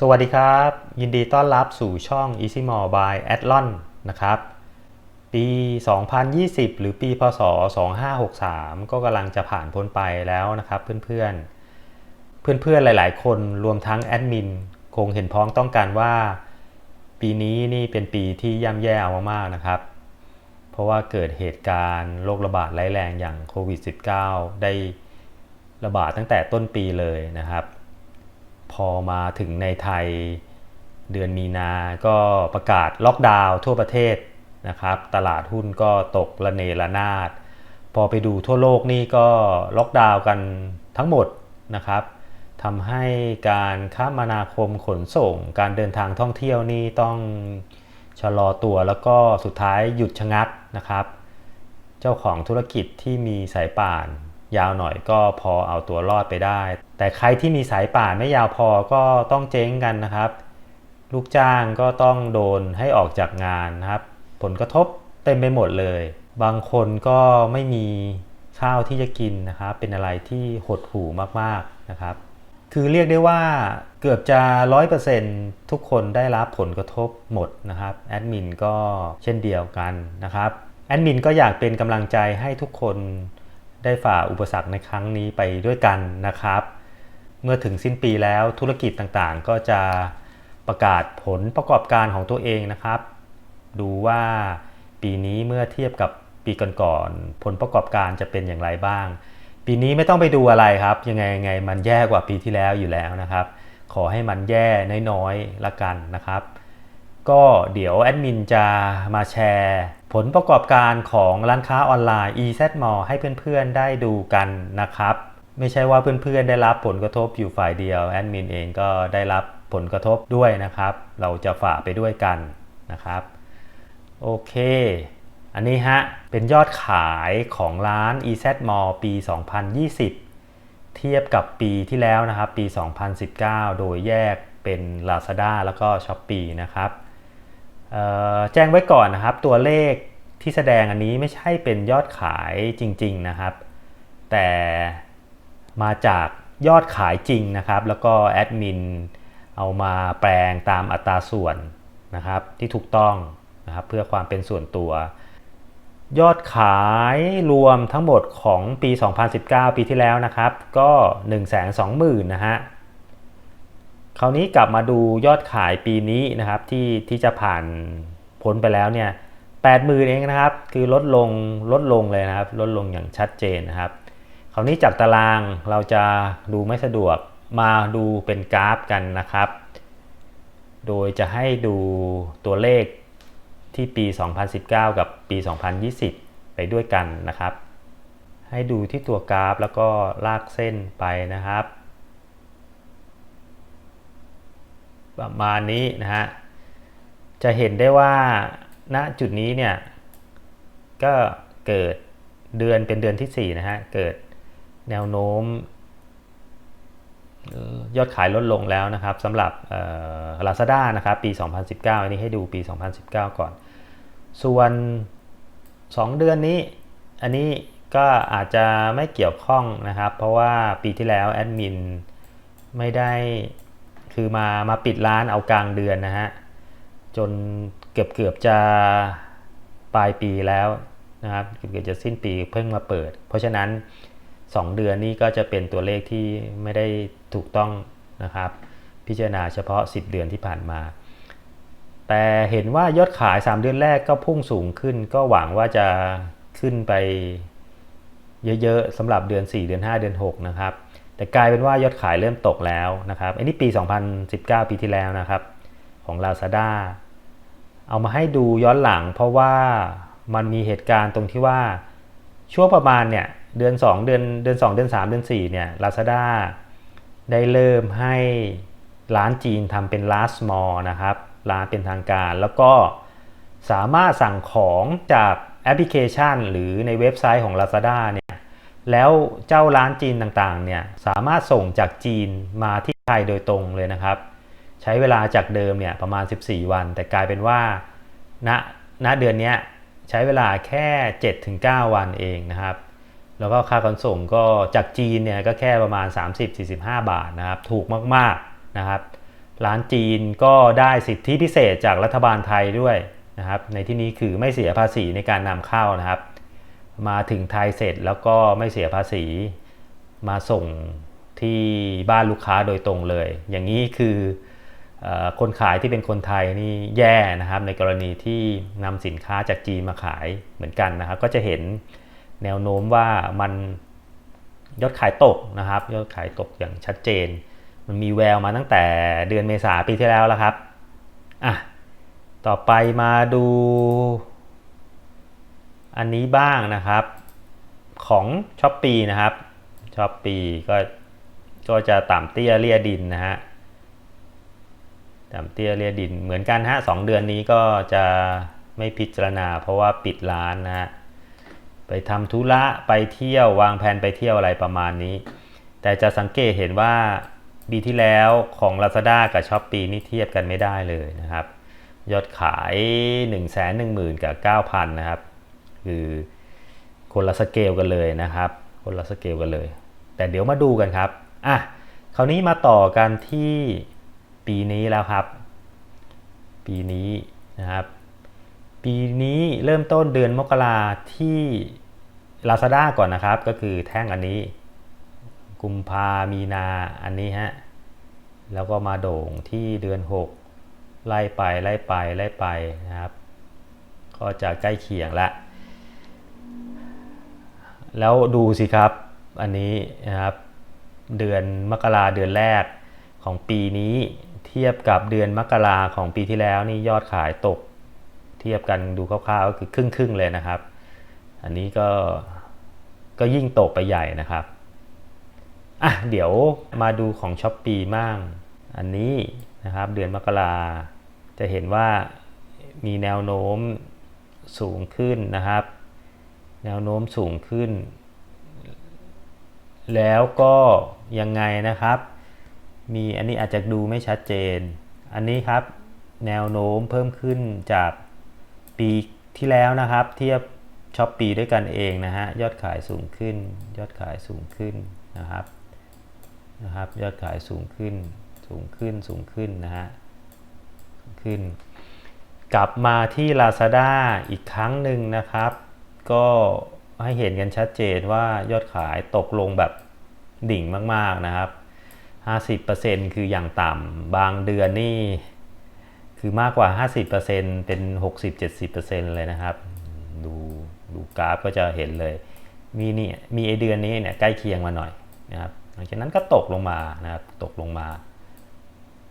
สวัสดีครับ ยินดีต้อนรับสู่ช่อง Easy More by Adlon นะครับ ปี 2020 หรือปีพศ 2563 ก็กำลังจะผ่านพ้นไปแล้วนะครับเพื่อนๆ เพื่อนๆ หลายๆ คนรวมทั้งแอดมินคงเห็นพ้องต้องการว่า ปีนี้นี่เป็นปีที่ย่ำแย่มากๆนะครับ เพราะว่าเกิดเหตุการณ์โรคระบาดร้ายแรงอย่างโควิด -19 ได้ระบาดตั้งแต่ต้นปีเลยนะครับ พอมาถึงในไทยเดือนมีนา ก็ประกาศล็อกดาวน์ทั่วประเทศนะครับ ตลาดหุ้นก็ตกระเนระนาด พอไปดูทั่วโลกนี่ก็ล็อกดาวน์กันทั้งหมดนะครับทำให้การคมนาคมขนส่ง การเดินทางท่องเที่ยวนี่ต้องชะลอตัวแล้วก็สุดท้ายหยุดชะงักนะครับ เจ้าของธุรกิจที่มีสายป่าน ยาวหน่อยก็พอเอาตัวรอดไปได้ แต่ใครที่มีสายป่านไม่ยาวพอก็ต้องเจ๊งกันนะครับ ลูกจ้างก็ต้องโดนให้ออกจากงานนะครับ ผลกระทบเต็มไปหมดเลย บางคนก็ไม่มีข้าวที่จะกินนะครับ เป็นอะไรที่หดหู่มากๆนะครับ คือเรียกได้ว่าเกือบจะ 100%ทุกคนได้รับผลกระทบหมดนะครับ แอดมินก็เช่นเดียวกันนะครับ แอดมินก็อยากเป็นกำลังใจให้ทุกคนได้ฝ่าอุปสรรคในครั้งนี้ไปด้วยกันนะครับ เมื่อถึงสิ้นปีแล้วธุรกิจต่างๆ ก็จะประกาศผลประกอบการของตัวเองนะครับ ดูว่าปีนี้เมื่อเทียบกับปีก่อนๆผลประกอบการจะเป็นอย่างไรบ้าง ปีนี้ไม่ต้องไปดูอะไรครับ ยังไงยังไงมันแย่กว่าปีที่แล้วอยู่แล้วนะครับ ขอให้มันแย่น้อยๆละกันนะครับ ก็เดี๋ยวแอดมินจะมาแชร์ผลประกอบการของร้านค้าออนไลน์ EZ Mall ให้เพื่อนๆได้ดูกันนะครับ ไม่ใช่ว่าเพื่อนๆได้รับผลกระทบอยู่ฝ่ายเดียวแอดมินเองก็ได้รับผลกระทบด้วยนะครับ เราจะฝ่าไปด้วยกันนะครับ โอเค อันนี้ฮะ เป็นยอดขายของร้าน EZ Mall ปี 2020 เทียบกับปีที่แล้วนะครับ ปี 2019 โดยแยกเป็น Lazada แล้วก็ Shopee นะครับแจ้งไว้ก่อนนะครับ ตัวเลขที่แสดงอันนี้ไม่ใช่เป็นยอดขายจริง ๆนะครับ แต่ มาจากยอดขายจริงนะครับ แล้วก็แอดมินเอามาแปลงตามอัตราส่วนนะครับที่ถูกต้องนะครับเพื่อความเป็นส่วนตัว ยอดขายรวมทั้งหมดของปี 2019 ปีที่แล้วนะครับ ก็ 120,000นะฮะคราวนี้กลับมาดูยอดขายปีนี้นะครับที่ที่จะผ่านพ้นไปแล้วเนี่ยแปดหมื่นเองนะครับ คือลดลงลดลงเลยนะครับ ลดลงอย่างชัดเจนนะครับ คราวนี้จากตารางเราจะดูไม่สะดวกมาดูเป็นกราฟกันนะครับ โดยจะให้ดูตัวเลขที่ปี 2019 กับปี 2020 ไปด้วยกันนะครับ ให้ดูที่ตัวกราฟแล้วก็ลากเส้นไปนะครับ ประมาณนี้นะฮะ จะเห็นได้ว่าณจุดนี้เนี่ย ก็เกิดเดือนเป็นเดือนที่ 4 นะฮะ เกิด แนวโน้ม ยอดขายลดลงแล้วนะครับสำหรับลาซาด้านะครับปี 2019 อันนี้ให้ดูปี 2019 ก่อน ส่วน 2 เดือนนี้ อันนี้ก็อาจจะไม่เกี่ยวข้องนะครับ เพราะว่าปีที่แล้วแอดมินไม่ได้คือมามาปิดร้านเอากลางเดือนนะฮะ จนเกือบเกือบจะปลายปีแล้วนะครับ เกือบเกือบจะสิ้นปีเพิ่งมาเปิด เพราะฉะนั้น 2 เดือนนี้ก็จะเป็นตัวเลขที่ไม่ได้ถูกต้องนะครับ พิจารณาเฉพาะ 10 เดือนที่ผ่านมา แต่เห็นว่ายอดขาย 3 เดือนแรกก็พุ่งสูงขึ้น ก็หวังว่าจะขึ้นไปเยอะๆสำหรับเดือน 4 เดือน 5 เดือน 6 นะครับ แต่กลายเป็นว่ายอดขายเริ่มตกแล้วนะครับอันนี้ปี 2019 ปีที่แล้วนะครับ ของ Lazada เอามาให้ดูย้อนหลังเพราะว่ามันมีเหตุการณ์ตรงที่ว่าช่วงประมาณเนี่ย เดือน 2 เดือนเดือน 2 เดือน 3 เดือน 4 เนี่ย Lazada ได้เริ่มให้ร้านจีนทำเป็น last mall นะครับ ร้านเป็นทางการ แล้วก็สามารถสั่งของจากแอปพลิเคชัน หรือในเว็บไซต์ของ Lazada เนี่ย แล้วเจ้าร้านจีนต่างๆ เนี่ย สามารถส่งจากจีนมาที่ไทยโดยตรงเลยนะครับ ใช้เวลาจากเดิมเนี่ยประมาณ 14 วัน แต่กลายเป็นว่าณณเดือนนี้ใช้เวลาแค่ 7-9 วันเองนะครับ แล้วก็ค่าขนส่งก็จากจีนเนี่ยก็แค่ประมาณ 30-45 บาทนะครับ ถูกมากๆนะครับ ร้านจีนก็ได้สิทธิพิเศษจากรัฐบาลไทยด้วยนะครับ ในที่นี้คือไม่เสียภาษีในการนำเข้านะครับ มาถึงไทยเสร็จแล้วก็ไม่เสียภาษี มาส่งที่บ้านลูกค้าโดยตรงเลย อย่างนี้คืออคนขายที่เป็นคนไทยนี่แย่นะครับ ในกรณีที่นำสินค้าจากจีนมาขายเหมือนกันนะครับ ก็จะเห็น แนวโน้มว่ามันยอดขายตกนะครับ ยอดขายตกอย่างชัดเจน มันมีแววมาตั้งแต่เดือนเมษาปีที่แล้วแล้วครับอะต่อไปมาดูอันนี้บ้างนะครับของช้อปปีนะครับช้อปปีก็ก็จะต่ำเตี้ยเลียดินนะฮะต่ำเตี้ยเลียดินเหมือนกันฮะสองเดือนนี้ก็จะไม่พิจารณาเพราะว่าปิดร้านนะฮะ ไปทำธุระไปเที่ยววางแผนไปเที่ยวอะไรประมาณนี้ แต่จะสังเกตเห็นว่าปีที่แล้วของ Lazada กับ s h อ p e e นี่เทียบกันไม่ได้เลยนะครับ ยอดขาย 1 1 0 0 0 0 กับ 9,000 นะครับ คือคนละสเกลกันเลยนะครับ คนละสเกลกันเลย แต่เดี๋ยวมาดูกันครับอะคราวนี้มาต่อกันที่ปีนี้แล้วครับ ปีนี้นะครับ ปีนี้เริ่มต้นเดือนมกราที่ Lazada ก่อนนะครับ ก็คือแท่งอันนี้ กุมภามีนาอันนี้ฮะ แล้วก็มาโด่งที่เดือน 6 ไล่ไปไล่ไปไล่ไปนะครับ ก็จะใกล้เคียงละ แล้วดูสิครับอันนี้นะครับ เดือนมกราเดือนแรกของปีนี้เทียบกับเดือนมกราของปีที่แล้วนี่ยอดขายตก ทียบกันดูคร่าวๆก็คือครึ่งๆเลยนะครับ อันนี้ก็ก็ยิ่งตกไปใหญ่นะครับอะเดี๋ยวมาดูของช้อปปีมั่งอันนี้นะครับเดือนมกราจะเห็นว่ามีแนวโน้มสูงขึ้นนะครับ แนวโน้มสูงขึ้น แล้วก็ยังไงนะครับ มีอันนี้อาจจะดูไม่ชัดเจน อันนี้ครับแนวโน้มเพิ่มขึ้นจาก ปีที่แล้วนะครับ เทียบช้อปปีด้วยกันเองนะฮะยอดขายสูงขึ้น ยอดขายสูงขึ้นนะครับนะครับยอดขายสูงขึ้นสูงขึ้นสูงขึ้นนะฮะขึ้น กลับมาที่ Lazada อีกครั้งหนึ่งนะครับ ก็ให้เห็นกันชัดเจนว่ายอดขายตกลงแบบดิ่งมาก ๆ นะครับ 50%คืออย่างต่ำบางเดือนนี่ คือมากกว่า 50%เป็น 60-70%เลยนะครับ ดูดูกราฟก็จะเห็นเลย มีนี่มีไอเดือนนี้เนี่ยใกล้เคียงมาหน่อยนะครับหลังจากนั้นก็ตกลงมานะครับตกลงมา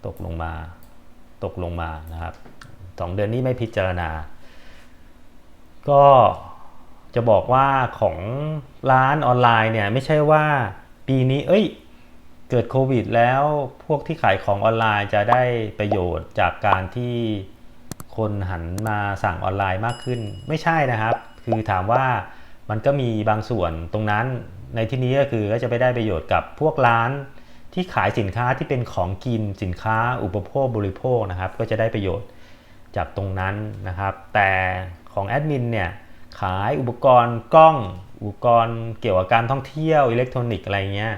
ตกลงมา ตกลงมานะครับสองเดือนนี้ไม่พิจารณา ก็จะบอกว่าของร้านออนไลน์เนี่ยไม่ใช่ว่าปีนี้ เอ้ย กิดโควิดแล้วพวกที่ขายของออนไลน์จะได้ประโยชน์จากการที่คนหันมาสั่งออนไลน์มากขึ้น ไม่ใช่นะครับ คือถามว่ามันก็มีบางส่วนตรงนั้นในที่นี้ก็คือก็จะไปได้ประโยชน์กับพวกร้านที่ขายสินค้าที่เป็นของกินสินค้าอุปโภคบริโภคนะครับ ก็จะได้ประโยชน์จากตรงนั้นนะครับ แต่ของแอดมินเนี่ยขายอุปกรณ์กล้องอุปกรณ์เกี่ยวกับการท่องเที่ยวอิเล็กทรอนิกส์อะไรเงี้ย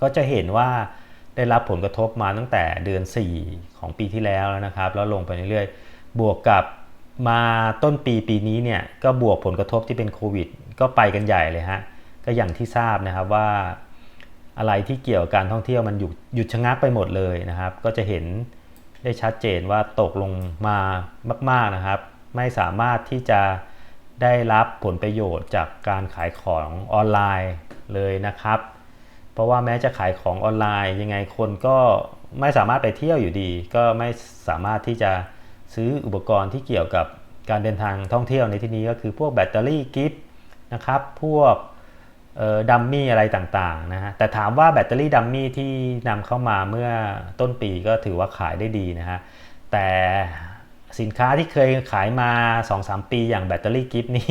ก็จะเห็นว่าได้รับผลกระทบมาตั้งแต่เดือน 4 ของปีที่แล้วแล้วนะครับ แล้วลงไปเรื่อยๆ บวกกับมาต้นปีปีนี้เนี่ยก็บวกผลกระทบที่เป็นโควิด ก็ไปกันใหญ่เลยฮะ ก็อย่างที่ทราบนะครับว่า อะไรที่เกี่ยวกับการท่องเที่ยวมันหยุดหยุดชะงักไปหมดเลยนะครับ ก็จะเห็นได้ชัดเจนว่าตกลงมามาก ๆนะครับ ไม่สามารถที่จะได้รับผลประโยชน์จากการขายของออนไลน์เลยนะครับ เพราะว่าแม้จะขายของออนไลน์ ยังไงคนก็ไม่สามารถไปเที่ยวอยู่ดี ก็ไม่สามารถที่จะซื้ออุปกรณ์ที่เกี่ยวกับการเดินทางท่องเที่ยวในที่นี้ก็คือพวกแบตเตอรี่กิฟต์นะครับ พวกดัมมี่อะไรต่างๆนะฮะ แต่ถามว่าแบตเตอรี่ดัมมี่ที่นำเข้ามาเมื่อต้นปีก็ถือว่าขายได้ดีนะฮะ แต่สินค้าที่เคยขายมา 2-3 ปีอย่างแบตเตอรี่กิฟต์นี่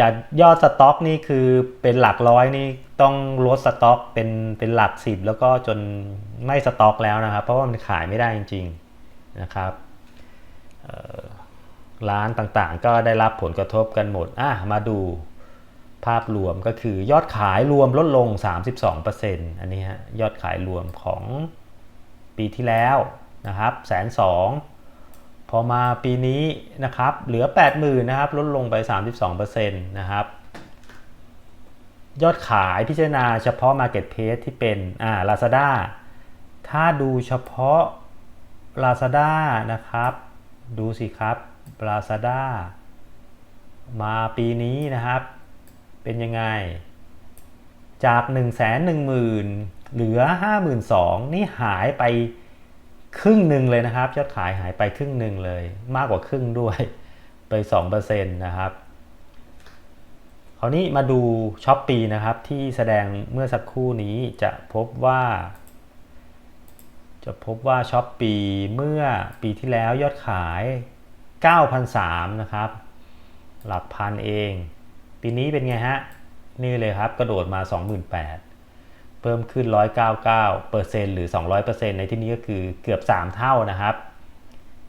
จะยอดสต็อกนี่คือเป็นหลักร้อยนี่ต้องลดสต็อกเป็นเป็นหลักสิบแล้วก็จนไม่สต็อกแล้วนะครับ เพราะว่ามันขายไม่ได้จริงๆนะครับร้านต่างๆ ก็ได้รับผลกระทบกันหมดอะมาดูภาพรวมก็คือยอดขายรวมลดลง 32%อันนี้ฮะยอดขายรวมของปปีที่แล้วนะครับแสนสอง พอมาปีนี้นะครับเหลือ 80,000นะครับลดลงไป 32%นะครับยอดขายพิจารณาเฉพาะ Marketplace ที่เป็นอ่า Lazada ถ้าดูเฉพาะ Lazada นะครับ ดูสิครับ Lazada มาปีนี้นะครับ เป็นยังไง จาก 1 1 0 0 0 0 เหลือ 52,000 นี่หายไป ครึ่งหนึ่งเลยนะครับ ยอดขายหายไปครึ่งหนึ่งเลย มากกว่าครึ่งด้วยไป 2%นะครับคราวนี้มาดูช้อปปีนะครับที่แสดงเมื่อสักครู่นี้จะพบว่า จะพบว่าช้อปปีเมื่อปีที่แล้วยอดขาย 9,003นะครับ หลักพันเอง ปีนี้เป็นไงฮะ นี่เลยครับกระโดดมา 28,000 เพิ่มขึ้น 199เปอร์เซ็นต์หรือ 200เปอร์เซ็นต์ในที่นี้ก็คือเกือบ 3 เท่านะครับ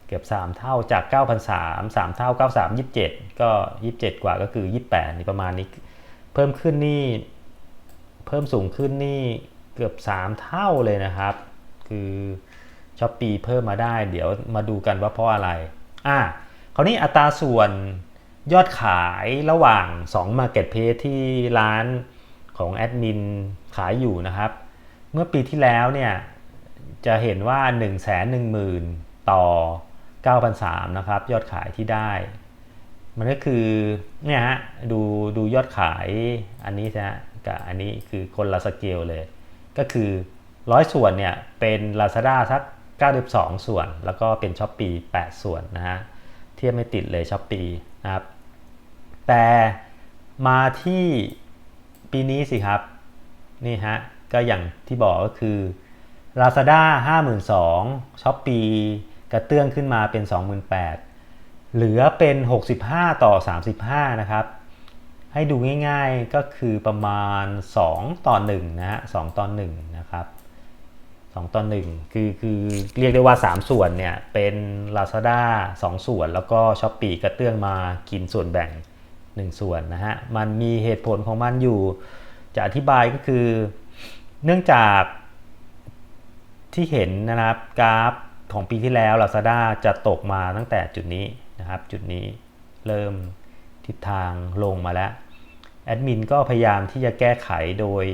เกือบ 3 เท่าจาก 9,003 3 เท่า 93 27 ก็ 27 กว่าก็คือ 28นี่ประมาณนี้ เพิ่มขึ้นนี่ เพิ่มสูงขึ้นนี่เกือบ 3 เท่าเลยนะครับ คือช้อปปีเพิ่มมาได้ เดี๋ยวมาดูกันว่าเพราะอะไร อะคราวนี้อัตราส่วนยอดขายระหว่าง 2 Marketplace ที่ร้าน ของแอดมินขายอยู่นะครับ เมื่อปีที่แล้วเนี่ยจะเห็นว่า 1 1 0 0 0 0 ต่อ9,300นะครับ ยอดขายที่ได้ มันก็คือเนี่ยฮะดูดูยอดขายอันนี้นะ กับอันนี้คือคนละสเกลเลย ก็คือ100ส่วนเนี่ยเป็น Lazada สัก 92 ส่วน แล้วก็เป็น s h อ p e e 8 ส่วนนะฮะ เทียบไม่ติดเลย s h อ p e e นะครับ แต่มาที่ ปีนี้สิครับ นี่ฮะ ก็อย่างที่บอกก็คือ Lazada 52,000 Shopee กระเตื้องขึ้นมาเป็น 28,000 เหลือเป็น 65 ต่อ 35 นะครับ ให้ดูง่ายๆก็คือประมาณ 2 ต่อ1นะฮะ2ต่อ1นะครับ2ต่อ1คือคือเรียกได้ว่า 3 ส่วนเนี่ยเป็น Lazada 2 ส่วนแล้วก็ Shopee กระเตื้องมากินส่วนแบ่ง 1ส่วนนะฮะ มันมีเหตุผลของมันอยู่ จะอธิบายก็คือ เนื่องจากที่เห็นนะครับกราฟของปีที่แล้ว Lazada จะตกมาตั้งแต่จุดนี้นะครับ จุดนี้เริ่มทิศทางลงมาแล้ว แอดมินก็พยายามที่จะแก้ไขโดย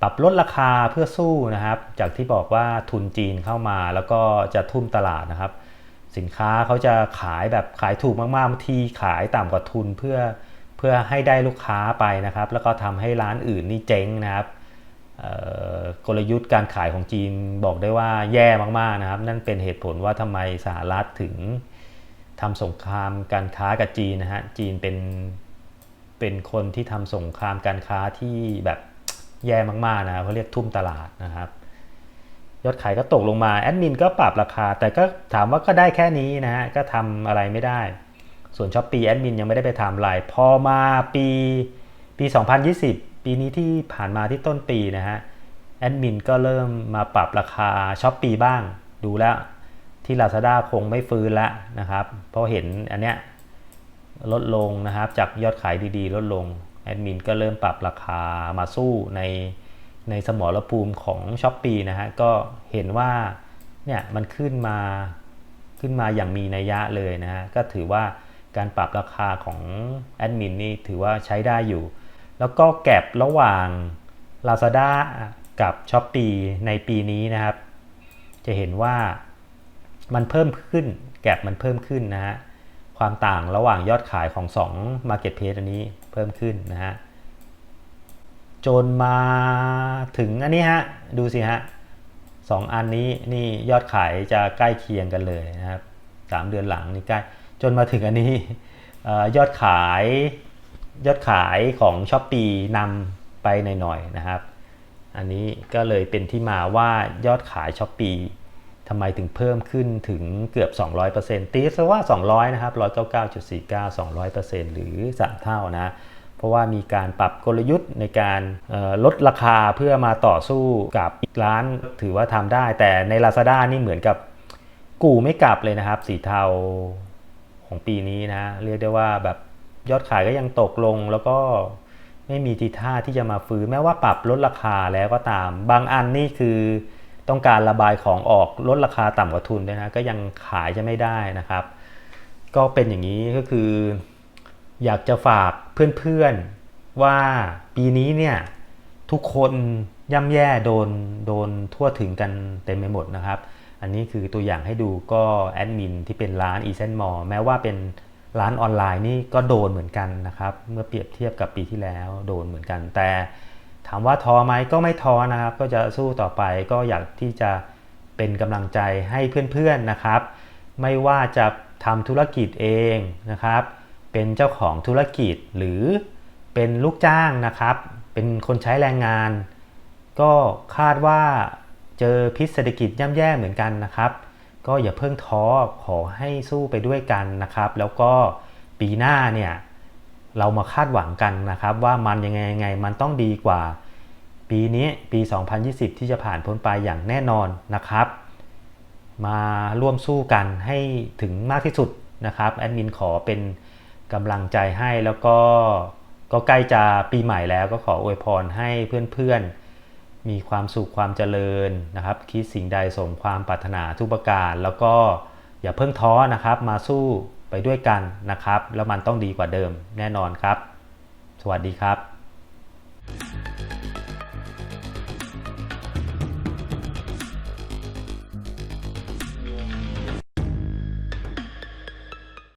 ปรับลดราคาเพื่อสู้นะครับ จากที่บอกว่าทุนจีนเข้ามาแล้วก็จะทุ่มตลาดนะครับ สินค้าเขาจะขายแบบขายถูกมากๆบางทีขายต่ำกว่าทุนเพื่อเพื่อให้ได้ลูกค้าไปนะครับ แล้วก็ทำให้ร้านอื่นนี่เจ๊งนะครับกลยุทธ์การขายของจีนบอกได้ว่าแย่มากๆนะครับ นั่นเป็นเหตุผลว่าทำไมสหรัฐถึงทำสงครามการค้ากับจีนนะฮะจีนเป็นเป็นคนที่ทำสงครามการค้าที่แบบแย่มากๆนะเขาเรียกทุ่มตลาดนะครับ ยอดขายก็ตกลงมาแอดมินก็ปรับราคา แต่ก็ถามว่าก็ได้แค่นี้นะฮะก็ทำอะไรไม่ได้ ส่วนช้อปปีแอดมินยังไม่ได้ไปทำอะไรพอมาปีปี 2020 ปีนี้ที่ผ่านมาที่ต้นปีนะฮะแอดมินก็เริ่มมาปรับราคาช้อปปีบ้าง ดูแล้วที่ Lazada คงไม่ฟื้นแล้วนะครับเพราะเห็นอันเนี้ยลดลงนะครับจากยอดขายดีๆ ลดลงแอดมินก็เริ่มปรับราคามาสู้ใน ในสมรภูมิของ s h อ p e e นะฮะก็เห็นว่าเนี่ยมันขึ้นมาขึ้นมาอย่างมีนัยยะเลยนะฮะก็ถือว่าการปรับราคาของแอดมินนี่ถือว่าใช้ได้อยู่ แล้วก็แก็บระหว่าง Lazada กับ s h อ p e e ในปีนี้นะครับ จะเห็นว่ามันเพิ่มขึ้น แก็บมันเพิ่มขึ้นนะฮะความต่างระหว่างยอดขายของ 2 Marketplace อันนี้เพิ่มขึ้นนะฮะ จนมาถึงอันนี้ฮะ ดูสิฮะสองอันนี้นี่ยอดขายจะใกล้เคียงกันเลยนะครับสามเดือนหลังนี่ใกล้จนมาถึงอันนี้ยอดขายยอดขายของ s h อ p e e นำไปหน่อยๆนะครับ อันนี้ก็เลยเป็นที่มาว่ายอดขาย s h อ p e e ทำไมถึงเพิ่มขึ้นถึงเกือบ 200%ตีซะว่า 200 นะครับ 199.49 200%หรือ 3 เท่านะ เพราะว่ามีการปรับกลยุทธ์ในการลดราคาเพื่อมาต่อสู้กับร้านถือว่าทำได้ แต่ใน Lazada นี่เหมือนกับกูไม่กลับเลยนะครับ สีเทาของปีนี้นะ เรียกได้ว่าแบบยอดขายก็ยังตกลงแล้วก็ไม่มีทีท่าที่จะมาฟื้นแม้ว่าปรับลดราคาแล้วก็ตาม บางอันนี่คือต้องการระบายของออกลดราคาต่ำกว่าทุนด้วยนะก็ยังขายจะไม่ได้นะครับ ก็เป็นอย่างนี้ก็คือ อยากจะฝากเพื่อนๆว่าปีนี้เนี่ยทุกคนย่ำแย่โดนโดนทั่วถึงกันเต็มไปหมดนะครับ อันนี้คือตัวอย่างให้ดูก็แอดมินที่เป็นร้าน e c e n m a l l แม้ว่าเป็นร้านออนไลน์นี่ก็โดนเหมือนกันนะครับ เมื่อเปรียบเทียบกับปีที่แล้วโดนเหมือนกัน แต่ถามว่าท้อไหมก็ไม่ท้อนะครับ ก็จะสู้ต่อไปก็อยากที่จะเป็นกำลังใจให้เพื่อนๆนะครับ ไม่ว่าจะทำธุรกิจเองนะครับ เป็นเจ้าของธุรกิจหรือเป็นลูกจ้างนะครับ เป็นคนใช้แรงงาน ก็คาดว่าเจอพิษเศรษฐกิจย่ำแย่เหมือนกันนะครับ ก็อย่าเพิ่งท้อขอให้สู้ไปด้วยกันนะครับ แล้วก็ปีหน้าเนี่ยเรามาคาดหวังกันนะครับ ว่ามันยังไงยังไงมันต้องดีกว่า ปีนี้ปี 2020 ที่จะผ่านพ้นไปอย่างแน่นอนนะครับ มาร่วมสู้กันให้ถึงมากที่สุดนะครับแอดมินขอเป็น กำลังใจให้แล้วก็ก็ใกล้จะปีใหม่แล้วก็ขออวยพรให้เพื่อนๆ มีความสุขความเจริญนะครับ คิดสิ่งใดสมความปรารถนาทุกประการ แล้วก็อย่าเพิ่งท้อนะครับ มาสู้ไปด้วยกันนะครับ แล้วมันต้องดีกว่าเดิมแน่นอนครับ สวัสดีครับ